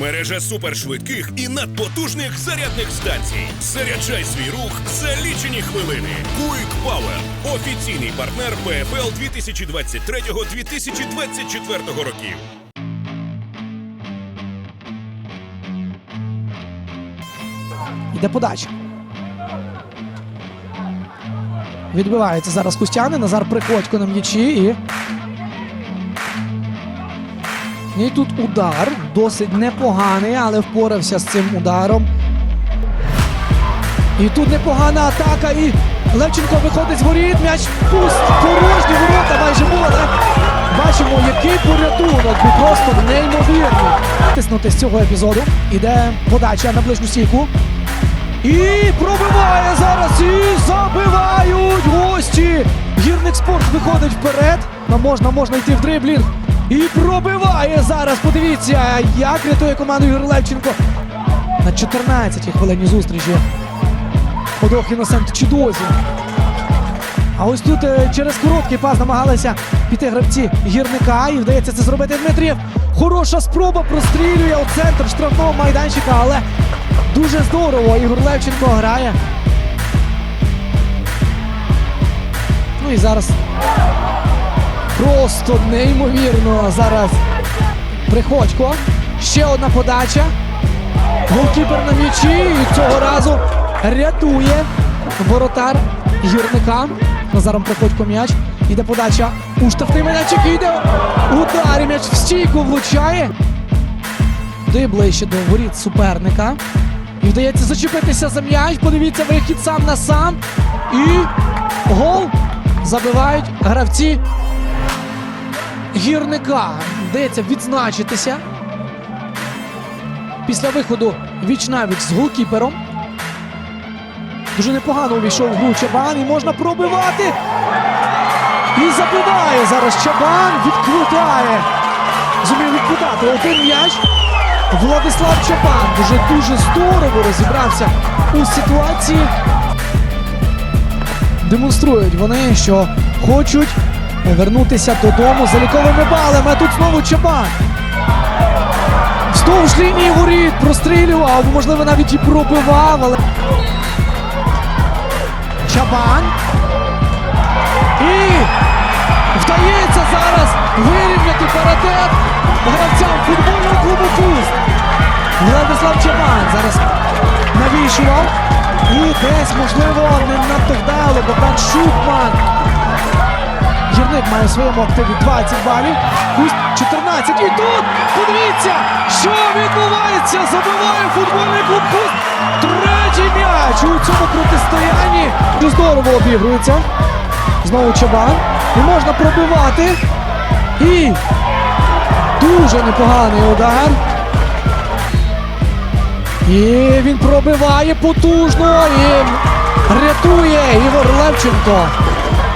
Мережа супершвидких і надпотужних зарядних станцій. Заряджай свій рух за лічені хвилини. Quick Power – офіційний партнер ПФЛ 2023-2024 років. Йде подача. Відбивається зараз Кустяни. Назар Приходько на м'ячі і. І тут удар. Досить непоганий, але впорався з цим ударом. І тут непогана атака. І Левченко виходить з воріт. М'яч пуст. Порожні ворота майже було. Бачимо, який порятунок. був Просто неймовірний. Тиснути з цього епізоду. Іде подача на ближню стійку. І пробиває зараз і забивають гості. Гірник спорт виходить вперед. Ну, можна, можна йти в дриблінг. І пробиває зараз. Подивіться, як рятує команду Ігор Левченко. На 14-й хвилині зустрічі. Ходох Іносент Чудозі. А ось тут е, через короткий пас намагалися піти гравці гірника. І вдається це зробити Дмитрієв. Хороша спроба прострілює у центр штрафного майданчика, але дуже здорово. Ігор Левченко грає. Ну і зараз просто неймовірно зараз Приходько. Ще одна подача. Голкіпер на м'ячі і цього разу рятує воротар гірника. Назаром Приходько м'яч. Іде подача у штрафний майданчик. Іде удар. М'яч в стійку влучає. Туди ближче до воріт суперника. І вдається зачепитися за м'яч. Подивіться, вихід сам на сам. І гол забивають гравці гірника. Вдається відзначитися. Після виходу віч навіч з голкіпером. Дуже непогано увійшов в гру Чабан і можна пробивати. І забиває зараз Чабан, відкладає. Зумів відкладати один м'яч. Владислав Чабан дуже дуже здорово розібрався у ситуації. Демонструють вони, що хочуть повернутися додому заліковими балами. А тут знову Чабан. Вздовж лінії воріт прострілював, можливо, навіть і пробивав, але. Чабан. І вдається зараз вирівняти паритет гравцям футбольного клубу Фуст. Владислав Чабан зараз навішував. І десь, можливо, не надто вдало Богдан Шукман. Має своєму активі 20 балів. Куст 14. І тут подивіться, що відбувається. Забиває футбольний клуб Куст. Третій м'яч у цьому протистоянні. Здорово обігрується. Знову Чабан. І можна пробивати. І дуже непоганий удар. І він пробиває потужно і рятує Ігор Левченко.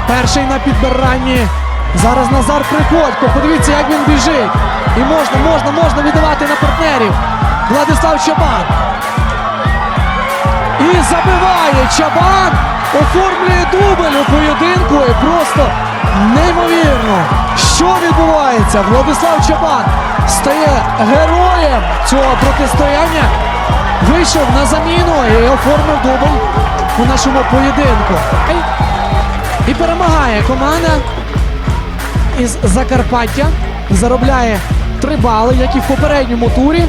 Перший на підбиранні. Зараз Назар Приходько. Подивіться, як він біжить. І можна, можна, можна віддавати на партнерів. Владислав Чабан. І забиває Чабан. Оформлює дубль у поєдинку. І просто неймовірно, що відбувається. Владислав Чабан стає героєм цього протистояння. Вийшов на заміну і оформив дубль у нашому поєдинку. І перемагає команда із Закарпаття. Заробляє три бали, як і в попередньому турі.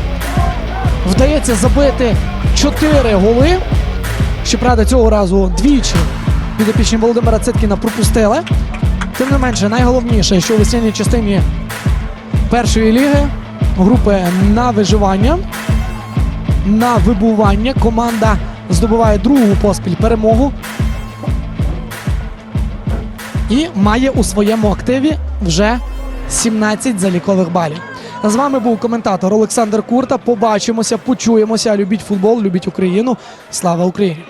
Вдається забити 4 голи. Щоправда, цього разу двічі підопічні Володимира Циткіна пропустили. Тим не менше, найголовніше, що у весняній частині першої ліги групи на виживання, на вибування команда здобуває другу поспіль перемогу і має у своєму активі вже 17 залікових балів. З вами був коментатор Олександр Курта. Побачимося, почуємося. Любіть футбол, любіть Україну. Слава Україні!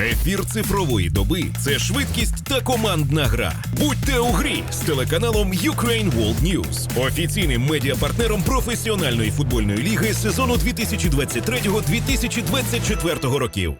Ефір цифрової доби це швидкість та командна гра. Будьте у грі з телеканалом Ukraine World News, офіційним медіапартнером професіональної футбольної ліги сезону 2023-2024 років.